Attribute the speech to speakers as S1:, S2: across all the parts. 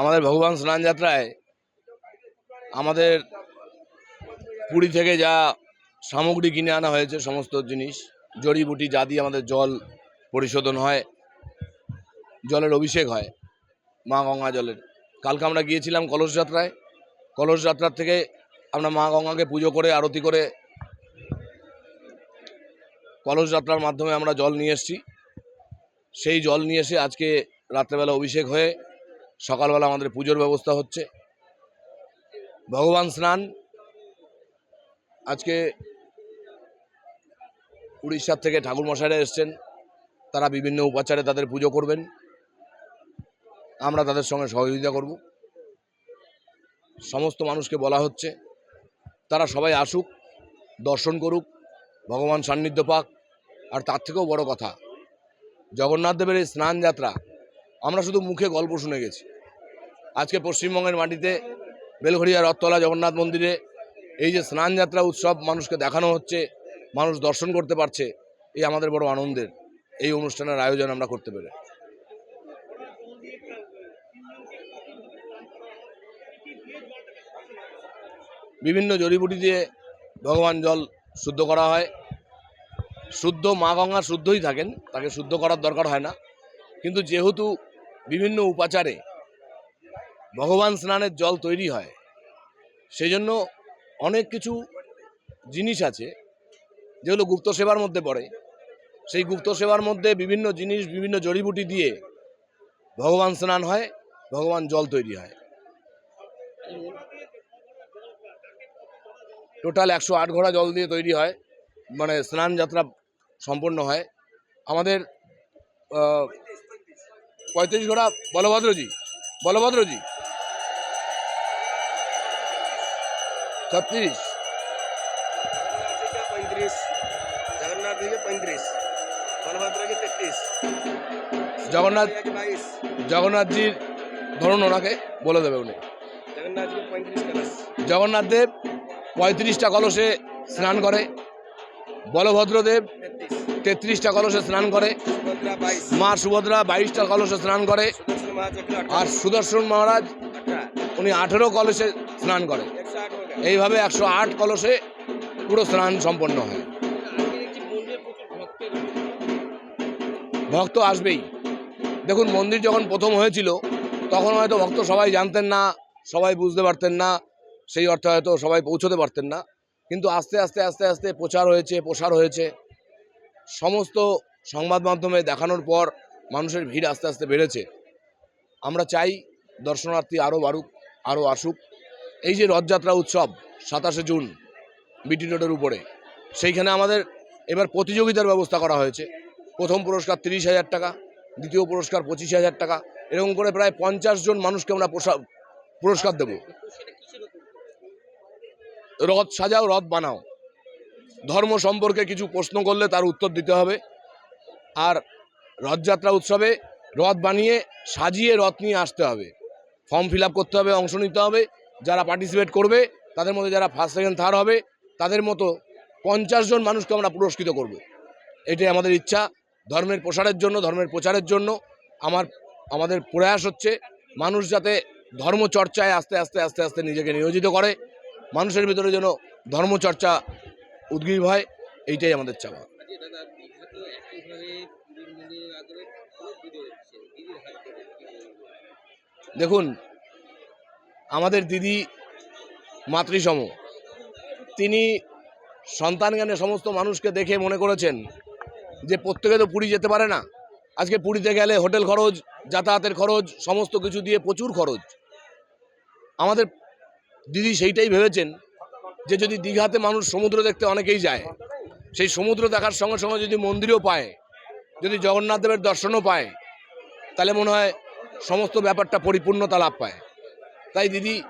S1: এবার ভগবান স্নান যাত্রায় আমাদের পুরী থেকে যা সামগ্রী কিনে আনা হয়েছে, সমস্ত জিনিস, জড়িবুটি যা দিয়ে আমাদের জল পরিশোধন হয়, জলের অভিষেক হয়, মা গঙ্গা জলের। কালকে আমরা গিয়েছিলাম কলস যাত্রায়। কলস যাত্রার থেকে আমরা মা গঙ্গাকে পুজো করে, আরতি করে কলস যাত্রার মাধ্যমে আমরা জল নিয়ে এসেছি। সেই জল নিয়ে এসে আজকে রাত্রেবেলা অভিষেক হয়ে সকালবেলা আমাদের পুজোর ব্যবস্থা হচ্ছে। ভগবান স্নান। আজকে উড়িষ্যার থেকে ঠাকুরমশাইরা এসছেন। তারা বিভিন্ন উপাচারে তাদের পুজো করবেন। আমরা তাদের সঙ্গে সহযোগিতা করব। সমস্ত মানুষকে বলা হচ্ছে, তারা সবাই আসুক, দর্শন করুক, ভগবান সান্নিধ্য পাক। আর তার থেকেও বড় কথা জগন্নাথ দেবের এই স্নান যাত্রা আমরা শুধু মুখে গল্প শুনে গেছি। আজকে পশ্চিমবঙ্গের মাটিতে বেলঘরিয়া রথতলা জগন্নাথ মন্দিরে এই যে স্নানযাত্রা উৎসব মানুষকে দেখানো হচ্ছে, মানুষ দর্শন করতে পারছে, এই আমাদের বড় আনন্দের। এই অনুষ্ঠানের আয়োজন আমরা করতে পেরে। বিভিন্ন জড়িবুটি দিয়ে ভগবান জল শুদ্ধ করা হয়। শুদ্ধ মা গঙ্গা শুদ্ধই থাকেন, তাকে শুদ্ধ করার দরকার হয় না। কিন্তু যেহেতু বিভিন্ন উপাচারে ভগবান স্নানের জল তৈরি হয়। সেই জন্য অনেক কিছু জিনিস আছে, যেগুলো গুপ্ত সেবার মধ্যে পড়ে। সেই গুপ্ত সেবার মধ্যে বিভিন্ন জিনিস, বিভিন্ন জড়িবুটি দিয়ে ভগবান স্নান হয়, ভগবান জল তৈরি হয়। টোটাল একশো আট ঘোড়া জল দিয়ে তৈরি হয় মানে স্নান যাত্রা সম্পন্ন হয়। আমাদের পঁয়ত্রিশ ঘোড়া, বলভদ্রজি বলভদ্রজি ছত্রিশ
S2: पैंतीस जगन्नाथ जी के पैंतीस बलभद्र के तैतीस
S1: জগন্নাথ
S2: के बाईस
S1: জগন্নাথজির ধরুন ওনাকে বলে দেবে উনি
S2: जगन्नाथ जी के पैंतीस कलश
S1: জগন্নাথ দেব পঁয়ত্রিশটা কলসে স্নান করে বলভদ্রদেব
S2: तैतीस
S1: তেত্রিশটা কলসে স্নান করে
S2: सुभद्रा बाईस
S1: মা সুভদ্রা বাইশটা কলসে স্নান করে
S2: सुदर्शन महाचक्र
S1: আর সুদর্শন মহারাজ
S2: अठारह
S1: উনি আঠেরো কলসে স্নান করে। এইভাবে একশো আট কলসে পুরো স্নান সম্পন্ন হয়। ভক্ত আসবেই। দেখুন, মন্দির যখন প্রথম হয়েছিল, তখন হয়তো ভক্ত সবাই জানতেন না, সবাই বুঝতে পারতেন না, সেই অর্থে হয়তো সবাই পৌঁছতে পারতেন না। কিন্তু আস্তে আস্তে আস্তে আস্তে প্রচার হয়েছে, প্রসার হয়েছে। সমস্ত সংবাদ মাধ্যমে দেখানোর পর মানুষের ভিড় আস্তে আস্তে বেড়েছে। আমরা চাই দর্শনার্থী আরও বাড়ুক, আরও আসুক। এই যে রথযাত্রা উৎসব, সাতাশে জুন বিটি রোডের উপরে, সেইখানে আমাদের এবার প্রতিযোগিতার ব্যবস্থা করা হয়েছে। প্রথম পুরস্কার তিরিশ হাজার টাকা, দ্বিতীয় পুরস্কার পঁচিশ হাজার টাকা, এরকম করে প্রায় পঞ্চাশ জন মানুষকে আমরা পুরস্কার দেব। রথ সাজাও, রথ বানাও। ধর্ম সম্পর্কে কিছু প্রশ্ন করলে তার উত্তর দিতে হবে। আর রথযাত্রা উৎসবে রথ বানিয়ে সাজিয়ে রথ নিয়ে আসতে হবে। ফর্ম ফিল করতে হবে, অংশ নিতে হবে। যারা পার্টিসিপেট করবে, তাদের মধ্যে যারা ফার্স্ট সেকেন্ড থার্ড হবে, তাদের মতো পঞ্চাশ জন মানুষকে আমরা পুরস্কৃত করব এটাই আমাদের ইচ্ছা ধর্মের প্রসারের জন্য, ধর্মের প্রচারের জন্য আমার, আমাদের প্রয়াস হচ্ছে মানুষ যাতে ধর্মচর্চায় আস্তে আস্তে আস্তে আস্তে নিজেকে নিয়োজিত করে, মানুষের ভিতরে যেন ধর্মচর্চা উদ্গ্রীব হয়, এইটাই আমাদের চাওয়া? দেখুন আমাদের দিদি মাতৃসম। তিনি সন্তান জ্ঞানে সমস্ত মানুষকে দেখে মনে করেছেন যে প্রত্যেকে তো পুরী যেতে পারে না। আজকে পুরীতে গেলে হোটেল খরচ, যাতায়াতের খরচ, সমস্ত কিছু দিয়ে প্রচুর খরচ। আমাদের দিদি সেইটাই ভেবেছেন যে যদি দীঘাতে মানুষ সমুদ্র দেখতে অনেকেই যায়, সেই সমুদ্র দেখার সঙ্গে সঙ্গে যদি মন্দিরও পায়, যদি জগন্নাথ দেবের দর্শনও পায়, তাহলে মনে হয় সমস্ত ব্যাপারটা পরিপূর্ণতা লাভ পায়। তাই দিদি,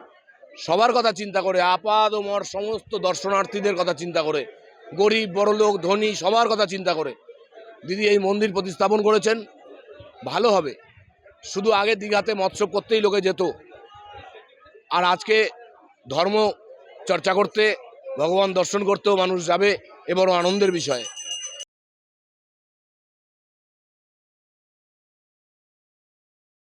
S1: সবার কথা চিন্তা করে, আপাদ মর সমস্ত দর্শনার্থীদের কথা চিন্তা করে, গরিব, বড়লোক, ধনী, সবার কথা চিন্তা করে। দিদি, এই মন্দির প্রতিস্থাপন করেছেন, ভালো হবে। শুধু আগে দীঘাতে মৎস্য করতেই লোকে যেত। আর আজকে ধর্ম চর্চা করতে, ভগবান দর্শন করতেও মানুষ যাবে, এ বড় আনন্দের বিষয়।